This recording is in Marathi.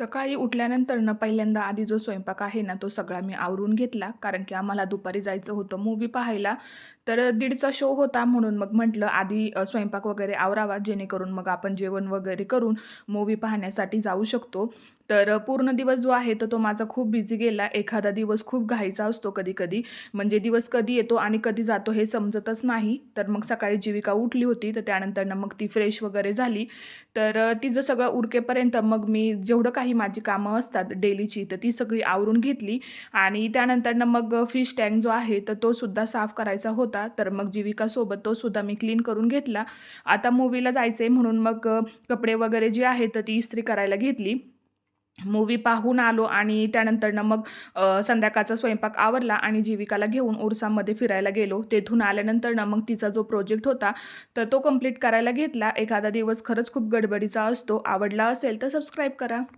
सकाळी उठल्यानंतरनं पहिल्यांदा आधी जो स्वयंपाक आहे ना तो सगळा मी आवरून घेतला. कारण की आम्हाला दुपारी जायचं होतं मूवी पाहायला. तर दीडचा शो होता म्हणून मग म्हटलं आधी स्वयंपाक वगैरे आवरावा जेणेकरून मग आपण जेवण वगैरे करून मूवी पाहण्यासाठी जाऊ शकतो. तर पूर्ण दिवस जो आहे तर तो माझा खूप बिझी गेला. एखादा दिवस खूप घाईचा असतो कधी कधी म्हणजे दिवस कधी येतो आणि कधी जातो हे समजतच नाही. तर मग सकाळी जीविका उठली होती तर त्यानंतरनं मग ती फ्रेश वगैरे झाली. तर तिचं सगळं उरकेपर्यंत मग मी जेवढं काही माझी कामं असतात डेलीची तर ती सगळी आवरून घेतली. आणि त्यानंतरनं मग फिश टँक जो आहे तर तो सुद्धा साफ करायचा होता. तर मग जीविकासोबत तो सुद्धा मी क्लीन करून घेतला. आता मूवीला जायचं आहे म्हणून मग कपडे वगैरे जे आहेत तर ती इस्त्री करायला घेतली. मूवी पाहून आलो आणि त्यानंतरनं मग संध्याकाळचा स्वयंपाक आवरला आणि जीविकाला घेऊन उरसामध्ये फिरायला गेलो. तेथून आल्यानंतरनं मग तिचा जो प्रोजेक्ट होता तर तो कंप्लीट करायला घेतला. एखादा दिवस खरंच खूप गडबडीचा असतो. आवडला असेल तर सबस्क्राईब करा.